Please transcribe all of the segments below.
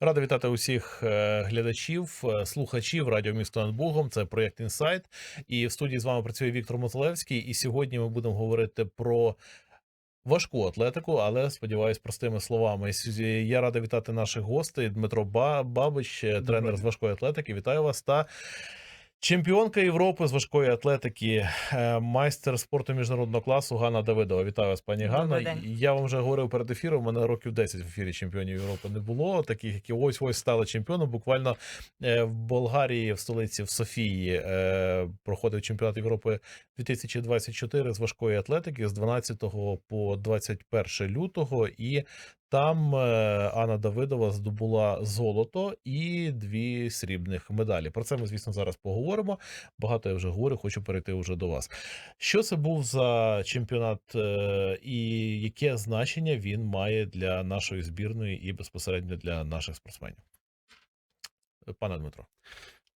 Радий вітати усіх е, глядачів, е, слухачів радіо місто над Богом. Це проєкт Інсайт. І в студії з вами працює Віктор Мотолевський. І сьогодні ми будемо говорити про. Важку атлетику, але сподіваюсь, простими словами. Я радий вітати наших гостей. Дмитро Ба- Бабич, е, тренер з важкої атлетики. Вітаю вас та чемпіонка Європи з важкої атлетики, е, майстер спорту міжнародного класу Ганна Давидова. Вітаю вас, пані Ганна. Я вам вже говорив перед ефіром. У мене років 10 в ефірі чемпіонів Європи не було. Таких, які ось ось стали чемпіоном. Буквально е, в Болгарії, в столиці в Софії, е, проходив чемпіонат Європи 2024 з важкої атлетики з 12 по 21 лютого. І там е, Анна Давидова здобула золото і дві срібних медалі. Про це ми, звісно, зараз поговоримо. Багато я вже говорю, хочу перейти вже до вас. Що це був за чемпіонат, е, і яке значення він має для нашої збірної і безпосередньо для наших спортсменів? Пане Дмитро.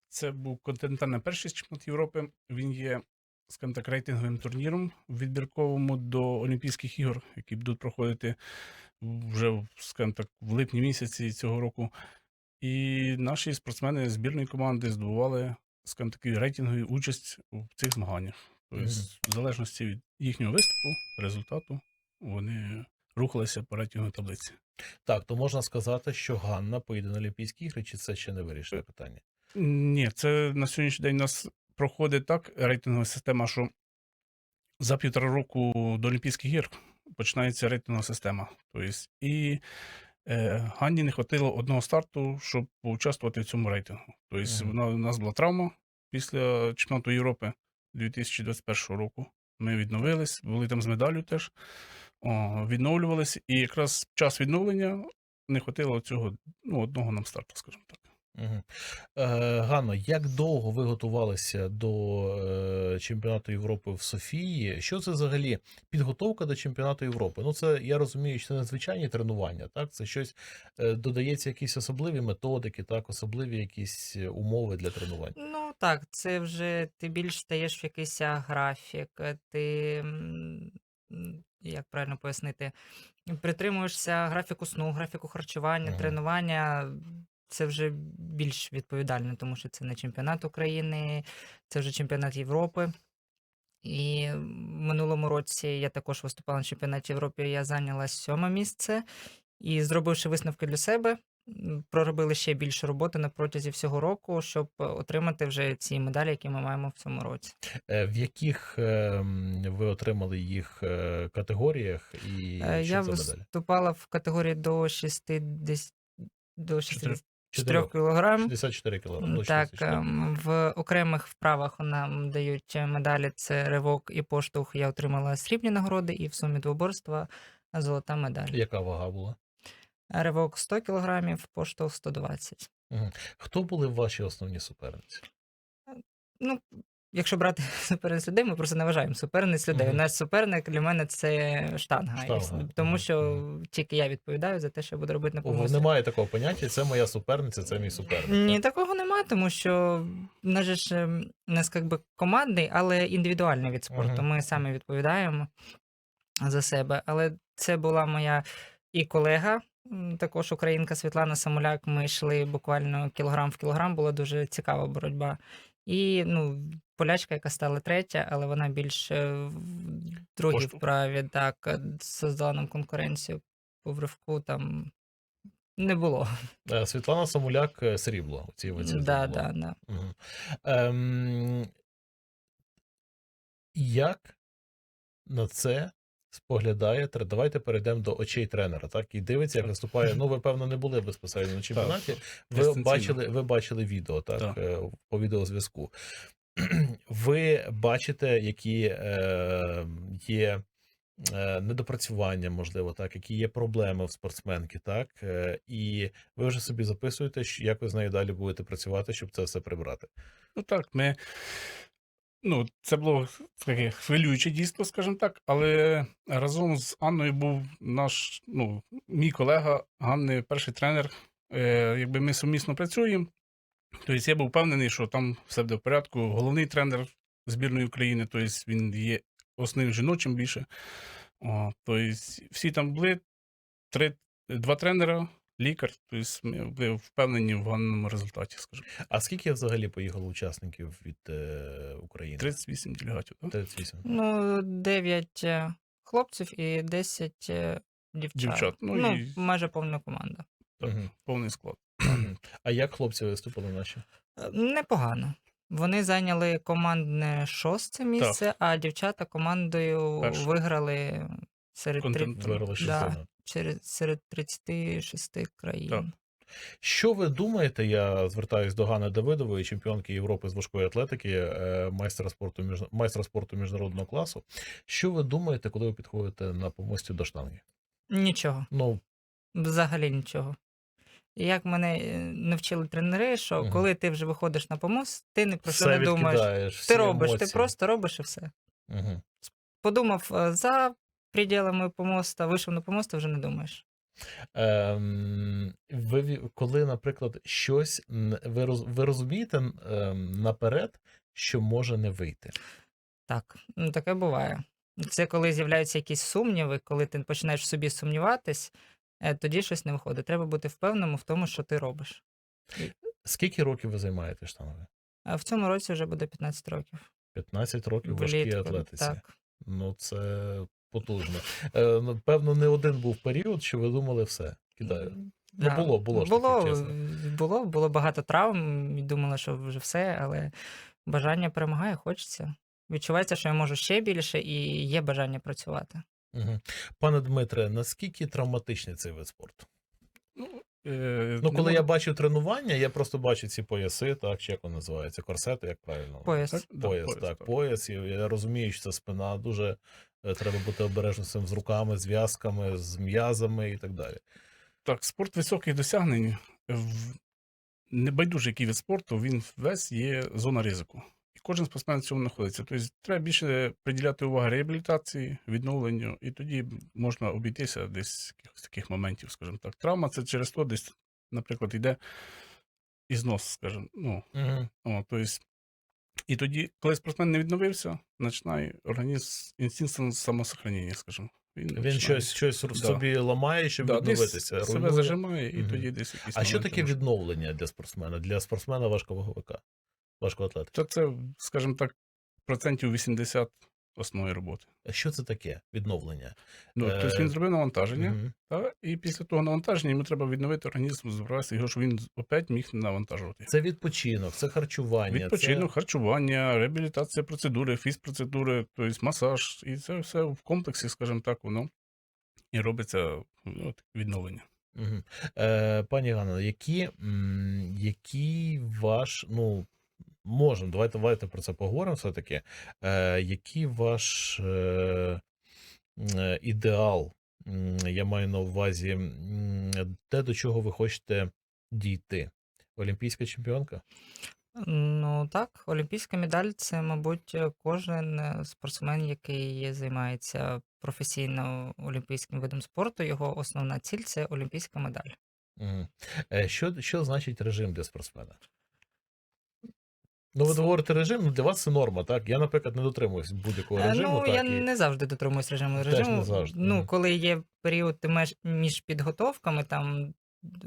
Це був континентальний перший чемпіонат Європи. Він є, скажімо так, рейтинговим турніром відбірковому до Олімпійських ігор, які будуть проходити вже, скажімо так, в липні місяці цього року. І наші спортсмени збірної команди здобували, скажімо таки, рейтингову участь у цих змаганнях. Тобто, Мгм. в залежності від їхнього виступу, результату, вони рухалися по рейтинговій таблиці. Так, то можна сказати, що Ганна поїде на Олімпійські ігри, чи це ще не вирішує питання? Ні, це на сьогоднішній день у нас проходить так рейтингова система, що за півтора року до Олімпійських ігор починається рейтингова система. Тобто, і е, Ганні не хватило одного старту, щоб поучаствувати в цьому рейтингу. Тобто, Мгм. вона, у нас була травма після чемпіонату Європи 2021 року. Ми відновились, були там з медаллю теж. О, відновлювалися, і якраз час відновлення не хватило цього ну, одного нам старту, скажімо так. Угу. Е, Ганно, як довго ви готувалися до е, чемпіонату Європи в Софії? Що це взагалі підготовка до чемпіонату Європи? Ну, це я розумію, що це незвичайні тренування, так? Це щось е, додається якісь особливі методики, так, особливі якісь умови для тренувань. Ну так, це вже ти більш стаєш в якийсь графік, ти, як правильно пояснити, притримуєшся графіку сну, графіку харчування, Мгм. тренування це вже більш відповідально, тому що це не чемпіонат України, це вже чемпіонат Європи. І в минулому році я також виступала на чемпіонаті Європи. Я зайняла сьоме місце і, зробивши висновки для себе, проробили ще більше роботи на протязі всього року, щоб отримати вже ці медалі, які ми маємо в цьому році. Е, в яких ем, ви отримали їх е, категоріях? І е, що Я це медалі? виступала в категорії до 60 до 60 4 кілограм. 64 кілограм. Так, 64. Ем, в окремих вправах нам дають медалі. Це ривок і поштовх. Я отримала срібні нагороди, і в сумі двоборства золота медаль. Яка вага була? Ривок 100 кілограмів, поштовх 120. Хто були ваші основні суперниці? Е, ну, якщо брати суперниць людей, ми просто не вважаємо суперниць людей. Мгм. Наш суперник для мене це штанга. Штанга, Тому що тільки я відповідаю за те, що я буду робити на О, помості. Немає такого поняття, це моя суперниця, це мій суперник. Ні, так? такого немає, тому що нас ж у нас якби командний, але індивідуальний від спорту. Мгм. Ми самі відповідаємо за себе. Але це була моя і колега, також українка Світлана Самоляк. Ми йшли буквально кілограм в кілограм, була дуже цікава боротьба. І ну, полячка, яка стала третя, але вона більше в другій вправі, так, е, создала нам конкуренцію по вривку там не було. Е, Світлана Самуляк е, срібло у цій вазі. Да, да, да. Мгм. Ем, як на це споглядає Давайте перейдемо до очей тренера, так? І дивиться, як Так. виступає. Ну, ви, певно, не були безпосередньо на чемпіонаті. Ви бачили, ви бачили відео, так, Так. е, по відеозв'язку. Ви бачите, які е, є е, недопрацювання, можливо, так, які є проблеми в спортсменки, так, е, і ви вже собі записуєте, як ви з нею далі будете працювати, щоб це все прибрати. Ну так, ми. Ну, це було таке хвилююче дійство, скажімо так, але разом з Анною був наш, ну, мій колега Ганни, перший тренер. Е, якби ми сумісно працюємо. Тобто я був впевнений, що там все буде в порядку. Головний тренер збірної України, тобто він є основним жіночим більше. О, тобто всі там були, три, два тренера, лікар. Тобто ми були впевнені в гарному результаті, скажімо. А скільки взагалі поїхало учасників від е, України? 38 делегатів. Так? 38. Ну, 9 хлопців і 10 е, дівчат. Дівчат, ну, Ну, і- майже повна команда. Так, Мгм. Повний склад. А як хлопці виступили наші? Е, Непогано. Вони зайняли командне шосте місце, а дівчата командою Перше. виграли серед, три... Континент. Виграли да, через, серед 36 країн. Так. Що ви думаєте? Я звертаюсь до Гани Давидової, чемпіонки Європи з важкої атлетики, е, майстра спорту майстра спорту міжнародного класу. Що ви думаєте, коли ви підходите на помості до штанги? Нічого, Ну, взагалі нічого. Як мене е, навчили тренери, що Мгм. коли ти вже виходиш на помост, ти не про що не думаєш. Ти робиш, ти просто робиш і все. Мгм. Подумав е, за пределами помоста, вийшов на помост, і вже не думаєш. Ем, ви, коли, наприклад, щось ви, роз, ви розумієте ем, наперед, що може не вийти. Так, ну таке буває. Це коли з'являються якісь сумніви, коли ти починаєш в собі сумніватись, е, тоді щось не виходить. Треба бути впевненим в тому, що ти робиш. Скільки років ви займаєте штангою? А в цьому році вже буде 15 років. 15 років важкій Влітку, атлетиці. Так. Ну, це потужно. Е, ну, певно, не один був період, що ви думали все. Кидаю. Ну, Да. було- було ж було, таке, чесно. було, було багато травм, і думала, що вже все, але бажання перемагає, хочеться. Відчувається, що я можу ще більше, і є бажання працювати. Угу. Пане Дмитре, наскільки травматичний цей вид спорту? Ну, е, Ну, коли можу- я бачив тренування, я просто бачу ці пояси, так, чи як вони називаються, корсети, як правильно? Пояс. Так, да, Пояс, так, пояс. Я розумію, що це спина дуже треба бути обережним з руками, з в'язками, з м'язами і так далі. Так, спорт високих досягнень. В... Небайдужий який від спорту, він весь є зона ризику. І кожен спортсмен в цьому знаходиться. Тобто треба більше приділяти увагу реабілітації, відновленню, і тоді можна обійтися десь якихось таких моментів, скажімо так. Травма це через то десь, наприклад, йде ізнос, скажімо. Ну, Угу. о, тобто, і тоді, коли спортсмен не відновився, починає організм інстинкт самосохранення, скажімо. Він починає- щось, щось в Да. собі ламає, щоб Да, десь відновитися. себе зажимає, і угу. тоді десь якісь А що таке може- відновлення для спортсмена? Для спортсмена важковаговика, важкоатлета? Це, це, скажімо так, процентів 80 основної роботи. А Що це таке відновлення? Ну, Е, тобто він зробив навантаження, Мгм. та, і після того навантаження йому треба відновити організм, збиратися його, щоб він опять міг навантажувати. Це відпочинок, це харчування. Відпочинок, харчування, реабілітація процедури, фізпроцедури, тобто масаж, і це все в комплексі, скажімо так, воно і робиться ну, відновлення. Угу. Е, пані Ганна, які, які ваш, ну, можемо, давайте, давайте про це поговоримо все-таки. Е, який ваш е, ідеал? Я маю на увазі, те, до чого ви хочете дійти? Олімпійська чемпіонка? Ну так, олімпійська медаль це, мабуть, кожен е, спортсмен, який займається професійно олімпійським видом спорту, його основна ціль це олімпійська медаль. Е, що, що значить режим для спортсмена? Ну, ви говорите режим, ну для вас це норма, так? Я, наприклад, не дотримуюсь будь-якого Е, режиму. ну, так, я і... не завжди дотримуюсь режиму. Теж не завжди, ну, коли є період між підготовками, там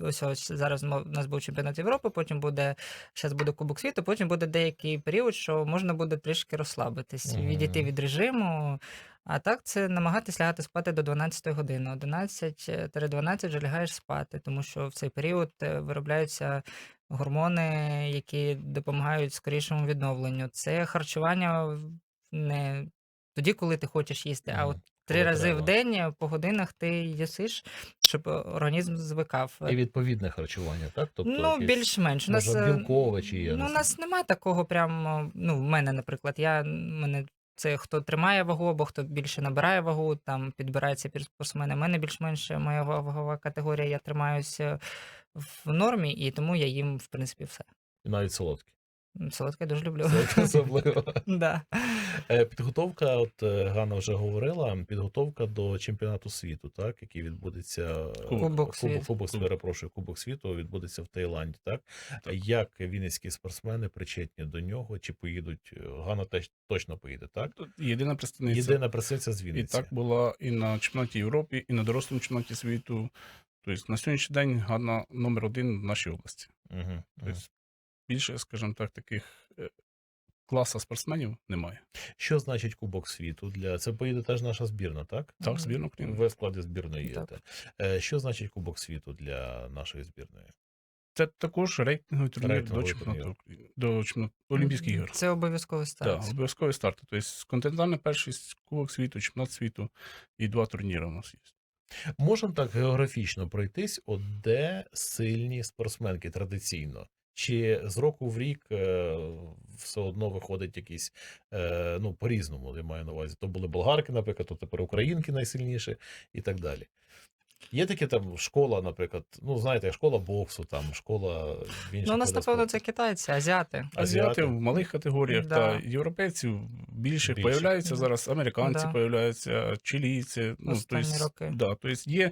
ось ось зараз у нас був чемпіонат Європи, потім буде зараз буде Кубок світу, потім буде деякий період, що можна буде трішки розслабитись, Мгм. відійти від режиму. А так це намагатись лягати спати до 12 години. 11-12 вже лягаєш спати, тому що в цей період е, виробляються гормони, які допомагають скорішому відновленню. Це харчування не тоді, коли ти хочеш їсти, а от три рази треба. в день е, по годинах ти їсиш, щоб е, організм звикав. І відповідне харчування, так? Тобто, ну, більш-менш. У нас, е, білкове чи є, ну, у нас нема такого прямо. Ну, в мене, наприклад, я мене. Це хто тримає вагу, або хто більше набирає вагу, там підбирається під спортсмени. У мене більш-менш моя вагова категорія, я тримаюся в нормі, і тому я їм, в принципі, все. І навіть солодкі. Солодке я дуже люблю. Солодкі особливо. да. Е, Підготовка, от е, Ганна вже говорила, підготовка до чемпіонату світу, так, який відбудеться е, Кубок світу. Кубок, перепрошую, Кубок світу відбудеться в Таїланді. Так? Як вінницькі спортсмени причетні до нього, чи поїдуть? Ганна теж точно поїде, так? Єдина представниця. Єдина представниця з Вінниці. І так була і на чемпіонаті Європи, і на дорослому чемпіонаті світу. Тобто на сьогоднішній день Ганна номер один в нашій області. Угу. Тобто більше, скажімо так, таких класа спортсменів немає. Що значить Кубок світу для це поїде теж наша збірна, так? Так, збірна України. Ви в складі збірної Так. Е, Що значить Кубок світу для нашої збірної? Це також рейтинговий турнір до Рейтинговий чемпіонату до чемпіонату Олімпійських ігор. Це обов'язково Так, ставиться. обов'язковий старт. Тобто континентальна першість, Кубок світу, чемпіонат світу і два турніри у нас є. Можемо так географічно пройтись, от де сильні спортсменки традиційно? Чи з року в рік е, все одно виходить якісь, е, ну, по-різному, я маю на увазі. То були болгарки, наприклад, то тепер українки найсильніші і так далі. Є такі там школа, наприклад, ну знаєте, школа боксу, там школа інших Ну, у нас, напевно, це китайці, азіати. Азіати. Азіати в малих категоріях Да. та європейців більше Більше. появляються Да. зараз, американці Да. появляються, чилійці. Ну, Останні тобто, роки. Да, тобто є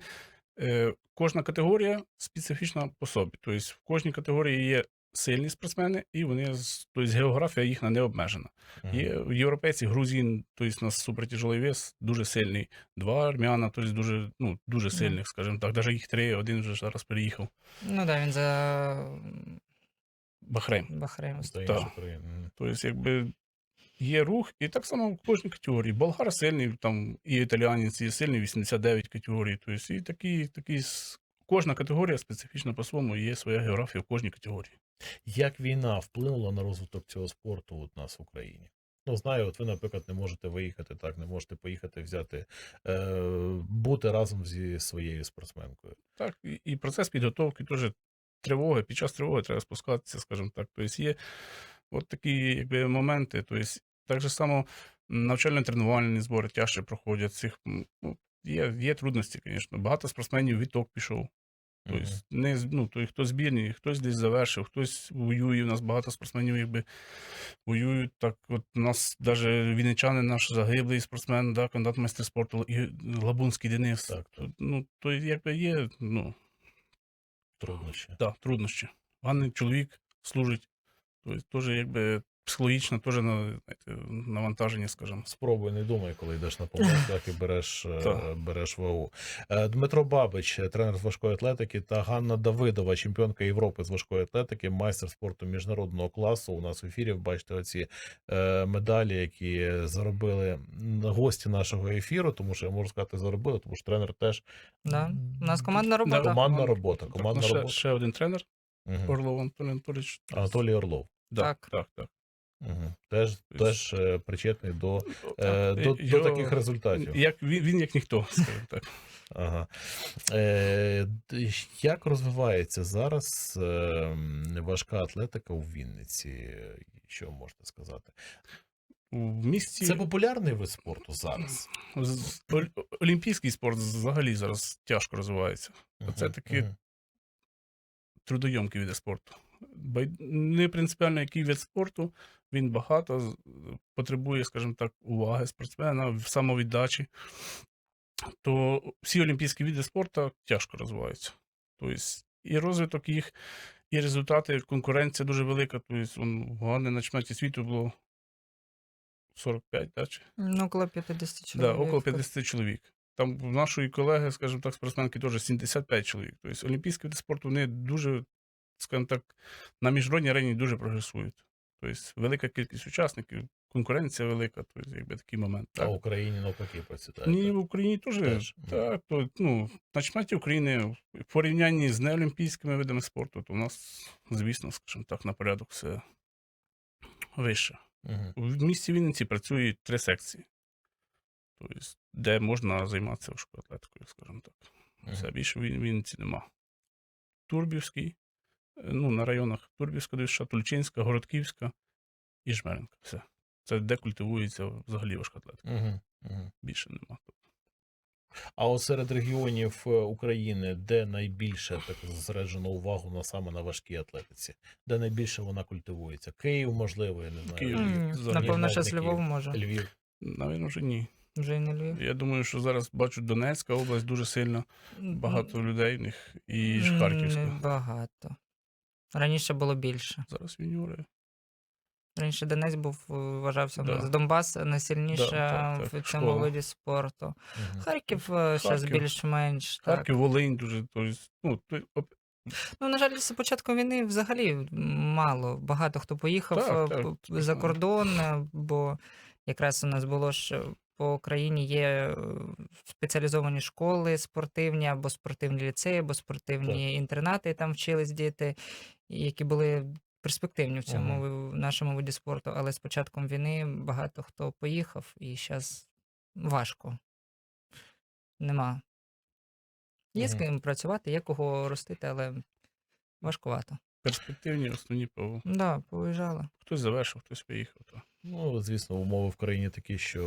кожна категорія специфічна по собі. Тобто в кожній категорії є сильні спортсмени, і вони тобто, географія їхня не обмежена. Є європейці, грузин, тобто у нас супертяжелий вес дуже сильний. Два армяна, тобто дуже, ну, дуже сильних, скажімо так. Навіть їх три, один вже зараз переїхав. Ну так, він за країни. Мгм. Тобто, якби є рух, і так само в кожній категорії. Болгар сильний, там і італіянець, і сильний 89 категорій. Тобто, і такі, такі кожна категорія специфічна по-своєму, є своя географія в кожній категорії. Як війна вплинула на розвиток цього спорту у нас в Україні? Ну, знаю, от ви, наприклад, не можете виїхати так, не можете поїхати взяти, е, бути разом зі своєю спортсменкою. Так, і, і процес підготовки теж тривоги. Під час тривоги треба спускатися, скажімо так. Тобто є от такі якби, моменти. Тобто, так же само навчально-тренувальні збори тяжче проходять. Цих, ну, є, є трудності, звісно. Багато спортсменів відток пішов. Тобто, не, ну, той, хто збірний, хтось десь завершив, хтось воює. У нас багато спортсменів якби воюють. Так, от у нас навіть вінничанин наш загиблий спортсмен, да, кандидат майстер спорту, і Лабунський Денис. Так, так. Ну, то якби є, ну, Труднощі. да, труднощі. Гарний чоловік служить, тобто теж якби психологічно, теж на, знаєте, навантаження, скажімо. Спробуй, не думай, коли йдеш на помилку, так і береш, е, береш вагу. Е, Дмитро Бабич, тренер з важкої атлетики, та Ганна Давидова, чемпіонка Європи з важкої атлетики, майстер спорту міжнародного класу. У нас в ефірі бачите оці е, медалі, які заробили гості нашого ефіру, тому що я можу сказати, заробили, тому що тренер теж Да. У нас командна робота. командна робота. Так, Командна ну, ще, робота. ще один тренер, Мгм. Орлов Антон Анатолійович. Анатолій Орлов. Да, Так. так, так. Угу. Теж, теж е, причетний до, е, Так, до, до таких результатів. Як, він, він як ніхто, скажімо так. Ага. Е, як розвивається зараз е, важка атлетика у Вінниці? Що можете сказати? У місті Це популярний вид спорту зараз. олімпійський спорт взагалі зараз тяжко розвивається. Це Мгм, таки- мгм. трудойомкий від спорту. Не принципіально, який від спорту, він багато потребує, скажімо так, уваги спортсмена, самовіддачі. То всі олімпійські види спорту тяжко розвиваються. Тобто і розвиток їх, і результати, конкуренція дуже велика. Тобто, он, в Ганни на чемпіонаті світу було 45, да, чи? Ну, около 50 Да, чоловік. около 50 чоловік. Там в нашої колеги, скажімо так, спортсменки теж 75 чоловік. Тобто олімпійські види спорту вони дуже, скажімо так, на міжнародній арені дуже прогресують. Тобто велика кількість учасників, конкуренція велика, тобто якби такий момент. А в Україні навпаки процвітає. Ні, так? в Україні теж. Теж. Так, то, ну, на чемпіонаті України в порівнянні з неолімпійськими видами спорту, то у нас, звісно, скажімо так, на порядок все вище. Мгм. В місті Вінниці працюють три секції. Тобто, де можна займатися важкою атлетикою, скажімо так. Все більше в Вінниці нема. Турбівський, ну, на районах Турбівська, Дивіша, Тульчинська, Городківська і Жмеренка. Все. Це де культивується взагалі важка атлетика. Мгм. Мгм. Більше нема. А от серед регіонів е, України, де найбільше так зосереджено увагу на саме на важкій атлетиці, де найбільше вона культивується? Київ, можливо, я не знаю. Київ. Львів. Напевно, навіть ще з не може. Львів. Навірно, вже ні. Вже не Львів. Я думаю, що зараз бачу Донецька область дуже сильно, багато людей в них, і ж Харківська. Не багато. Раніше було більше. Зараз юніори. Раніше Донець був, е, вважався Да. з Донбас найсильніша так, так, в цьому школа. виді спорту. Мгм. Харків зараз більш-менш. Так. Харків, Волинь дуже. Тобто, ну, Ну, на жаль, з початку війни взагалі мало. Багато хто поїхав Так, е, так, за кордон, е, бо якраз у нас було ж е, по країні є е, спеціалізовані школи спортивні, або спортивні ліцеї, або спортивні інтернати, і там вчились діти, які були перспективні в цьому ви- в нашому виді спорту. Але з початком війни багато хто поїхав, і зараз важко. Нема. Є з ким працювати, є кого ростити, але важкувато. перспективні основні по Да, поїжджали. хтось завершив, хтось поїхав. То. Ну, звісно, умови в країні такі, що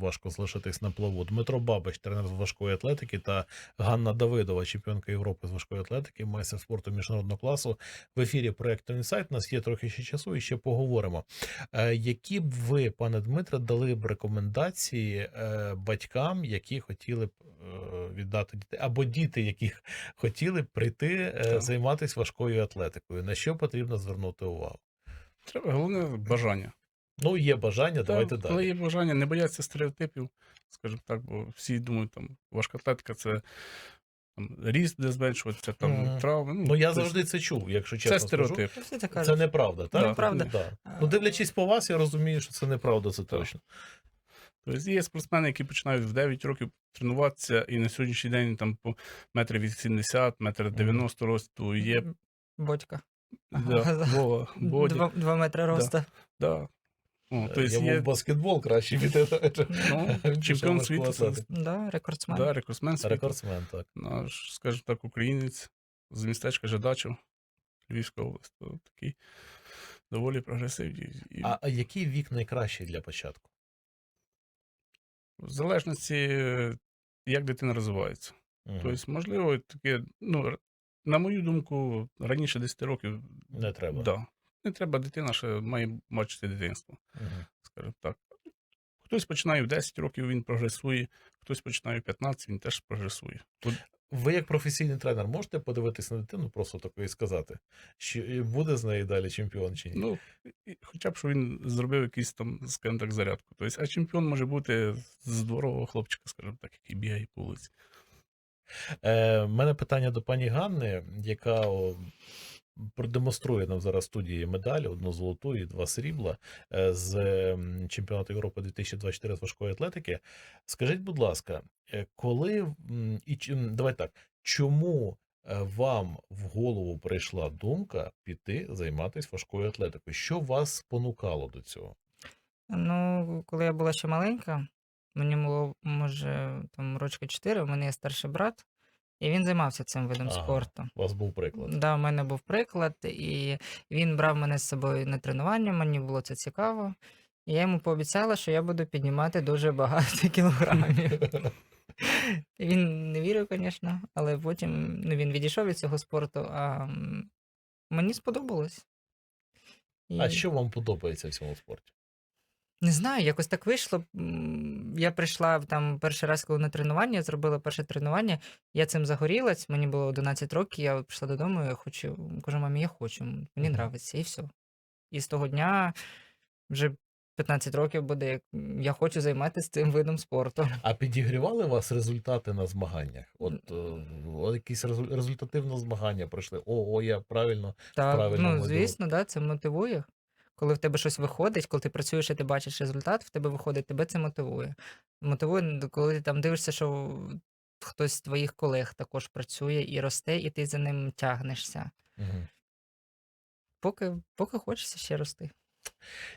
важко залишитись на плаву. Дмитро Бабич, тренер з важкої атлетики, та Ганна Давидова, чемпіонка Європи з важкої атлетики, майстер спорту міжнародного класу. В ефірі проекту Інсайт. У нас є трохи ще часу і ще поговоримо. Е, які б ви, пане Дмитре, дали б рекомендації е, батькам, які хотіли б е, віддати дітей, або діти, які хотіли б прийти Так. займатися важкою атлетикою? На що потрібно звернути увагу? Треба головне бажання. Ну, є бажання, давайте далі. є бажання, не бояться стереотипів, скажімо так, бо всі думають, там важка атлетика це там, ріст, де зменшуватися, там Мгм. травми. Ну, я тобто завжди це чув, якщо чесно. це скажу. стереотип. Всі так Це неправда, так? Неправда. Да. А, Ну, дивлячись по вас, я розумію, що це неправда, це точно. Тобто є спортсмени, які починають в 9 років тренуватися, і на сьогоднішній день там по метр 80, метр 90 росту є. Бодька. Да, Ага. Вова, Боді. Два, два метри росту. Да. О, тобто Йому є в баскетбол краще піти. ну, чемпіон світу, це. Да, рекордсмен. да, рекордсмен світу. Рекордсмен, так. Наш, скажімо так, українець з містечка Жадачів, Львівська область. То такий доволі прогресивний. І А, а який вік найкращий для початку? в залежності, як дитина розвивається. Мгм. Тобто, можливо, таке, ну, на мою думку, раніше 10 років Не треба. Да. Не треба дитина, ще має бачити дитинство, Мгм. скажімо так. Хтось починає в 10 років, він прогресує, хтось починає в 15, він теж прогресує. Ви, як професійний тренер, можете подивитись на дитину, просто тако і сказати, що буде з неї далі чемпіон чи ні? Ну, хоча б, що він зробив якийсь там, скажімо так, зарядку. Тобто, а чемпіон може бути з дворового хлопчика, скажімо так, який бігає по вулиці. Е, мене питання до пані Ганни, яка о, продемонструє нам зараз студії медалі, одну золоту і два срібла е, з чемпіонату Європи 2024 з важкої атлетики. Скажіть, будь ласка, е, коли і давай так, чому е, вам в голову прийшла думка піти займатися важкою атлетикою? Що вас спонукало до цього? Ну, коли я була ще маленька, мені було, може, там рочки 4, у мене є старший брат, і він займався цим видом Ага. спорту. У вас був приклад. Да, у мене був приклад, і він брав мене з собою на тренування, мені було це цікаво. І я йому пообіцяла, що я буду піднімати дуже багато кілограмів. Він не вірив, звісно, але потім ну, він відійшов від цього спорту, а мені сподобалось. І... А що вам подобається в цьому спорті? Не знаю, якось так вийшло. Я прийшла там перший раз, коли на тренування, зробила перше тренування. Я цим загорілась, мені було 11 років, я прийшла додому, я хочу, кажу, мамі, я хочу, мені нравиться, і все. І з того дня вже 15 років буде, як я хочу займатися цим видом спорту. А підігрівали вас результати на змаганнях? От, е, от якісь резу- результативні змагання пройшли. О, о, я правильно. Так, правильному ну, звісно, да, це мотивує. Коли в тебе щось виходить, коли ти працюєш і ти бачиш результат, в тебе виходить, тебе це мотивує. Мотивує, коли ти там дивишся, що хтось з твоїх колег також працює і росте, і ти за ним тягнешся. Угу. Поки, поки хочеться ще рости.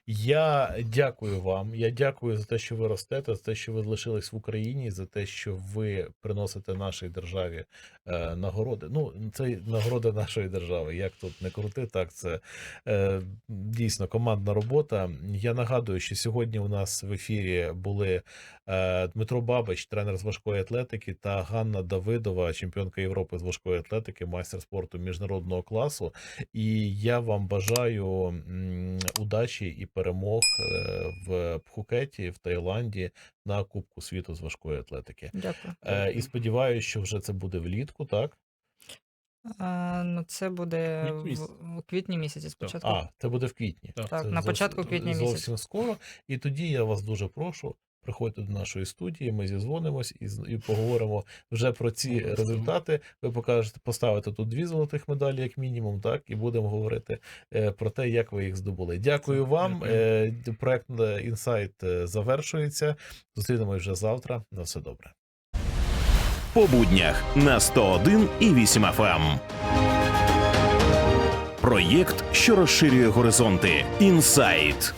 Я дякую вам. Я дякую за те, що ви ростете, за те, що ви лишились в Україні, за те, що ви приносите нашій державі е, нагороди. Ну, це нагорода нашої держави. Як тут не крути, так це е, дійсно командна робота. Я нагадую, що сьогодні у нас в ефірі були е, Дмитро Бабич, тренер з важкої атлетики, та Ганна Давидова, чемпіонка Європи з важкої атлетики, майстер спорту міжнародного класу. І я вам бажаю м, удачі і перемог е, в Пхукеті, в Таїланді на Кубку світу з важкої атлетики. Дякую. Е, І сподіваюся, що вже це буде влітку, так? А, ну, це буде в, квітні місяці спочатку. А, це буде в квітні. Так. Так, на початку квітня місяця. Зовсім скоро. І тоді я вас дуже прошу. Приходьте до нашої студії, ми зізвонимось і, і поговоримо вже про ці результати. Ви покажете, поставите тут дві золотих медалі, як мінімум, так, і будемо говорити е, про те, як ви їх здобули. Дякую вам. Дякую. Е, проект інсайт завершується. Зустрінемось вже завтра. На все добре. по буднях на 101 і 8 FM. Проєкт, що розширює горизонти. Інсайт.